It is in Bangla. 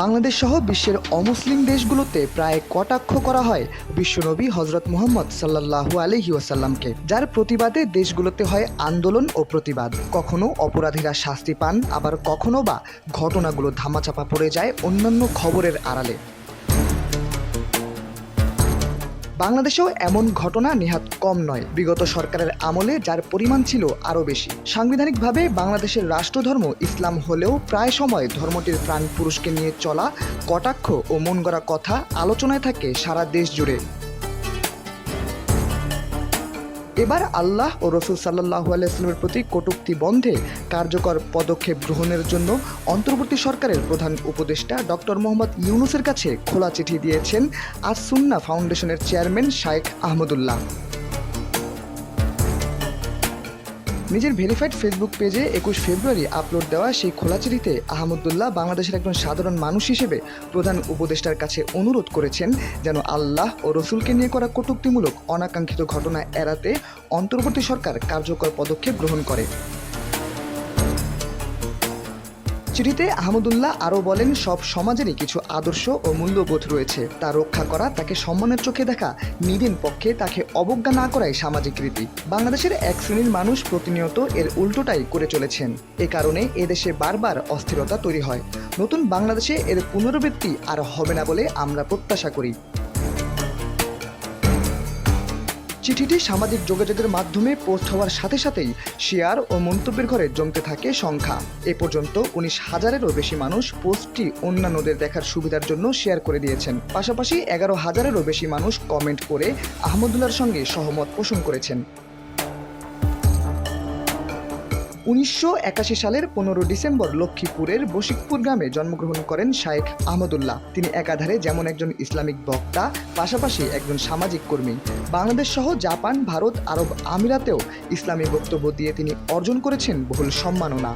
বাংলাদেশ সহ বিশ্বের অমুসলিম দেশগুলোতে প্রায় কটাক্ষ করা হয় বিশ্বনবী হজরত মোহাম্মদ সাল্লাহু আলহি ওয়াসাল্লামকে, যার প্রতিবাদে দেশগুলোতে হয় আন্দোলন ও প্রতিবাদ। কখনো অপরাধীরা শাস্তি পান, আবার কখনো বা ঘটনাগুলো ধামাচাপা পড়ে যায় অন্যান্য খবরের আড়ালে। বাংলাদেশেও এমন ঘটনা নেহাত কম নয়। বিগত সরকারের আমলে যার পরিমাণ ছিল আরও বেশি। সাংবিধানিকভাবে বাংলাদেশের রাষ্ট্রধর্ম ইসলাম হলেও প্রায় সময় ধর্মটির প্রাণ পুরুষকে নিয়ে চলা, কটাক্ষ ও মন গড়া কথা আলোচনায় থাকে সারা দেশ জুড়ে। এবার আল্লাহ ও রসুল সাল্লাহ আলাইস্লামের প্রতি কটুক্তি বন্ধে কার্যকর পদক্ষেপ গ্রহণের জন্য অন্তর্বর্তী সরকারের প্রধান উপদেষ্টা ডক্টর মোহাম্মদ ইউনুসের কাছে খোলা চিঠি দিয়েছেন আর সুন্না ফাউন্ডেশনের চেয়ারম্যান শায়েখ আহমদুল্লাহ। নিজের ভেরিফাইড ফেসবুক পেজে একুশ ফেব্রুয়ারি আপলোড দেওয়া সেই খোলা চিঠিতে আহমদুল্লাহ বাংলাদেশের একজন সাধারণ মানুষ হিসেবে প্রধান উপদেষ্টার কাছে অনুরোধ করেছেন যেন আল্লাহ ও রসুলকে নিয়ে করা কটুক্তিমূলক অনাকাঙ্ক্ষিত ঘটনা এড়াতে অন্তর্বর্তী সরকার কার্যকর পদক্ষেপ গ্রহণ করে। চিঠিতে আহমদুল্লাহ আরও বলেন, সব সমাজেরই কিছু আদর্শ ও মূল্যবোধ রয়েছে। তা রক্ষা করা, তাকে সম্মানের চোখে দেখা নিদিন পক্ষে তাকে অবজ্ঞা না করাই সামাজিক রীতি। বাংলাদেশের এক শ্রেণির মানুষ প্রতিনিয়ত এর উল্টোটাই করে চলেছেন। এ কারণে এদেশে বারবার অস্থিরতা তৈরি হয়। নতুন বাংলাদেশে এর পুনরাবৃত্তি আর হবে না বলে আমরা প্রত্যাশা করি। চিঠিটি সামাজিক যোগাযোগের মাধ্যমে পোস্ট হওয়ার সাথে সাথেই শেয়ার ও মন্তব্যের ঘরে জমতে থাকে সংখ্যা। এ পর্যন্ত উনিশ হাজারেরও বেশি মানুষ পোস্টটি অন্যান্যদের দেখার সুবিধার জন্য শেয়ার করে দিয়েছেন। পাশাপাশি এগারো হাজারেরও বেশি মানুষ কমেন্ট করে আহমদুল্লার সঙ্গে সহমত পোষণ করেছেন। উনিশশো একাশি সালের পনেরো ডিসেম্বর লক্ষ্মীপুরের বশিকপুর গ্রামে জন্মগ্রহণ করেন শায়েখ আহমদুল্লাহ। তিনি একাধারে যেমন একজন ইসলামিক বক্তা, পাশাপাশি একজন সামাজিক কর্মী। বাংলাদেশ সহ জাপান, ভারত, আরব আমিরাতেও ইসলামী বক্তব্য দিয়ে তিনি অর্জন করেছেন বহুল সম্মাননা।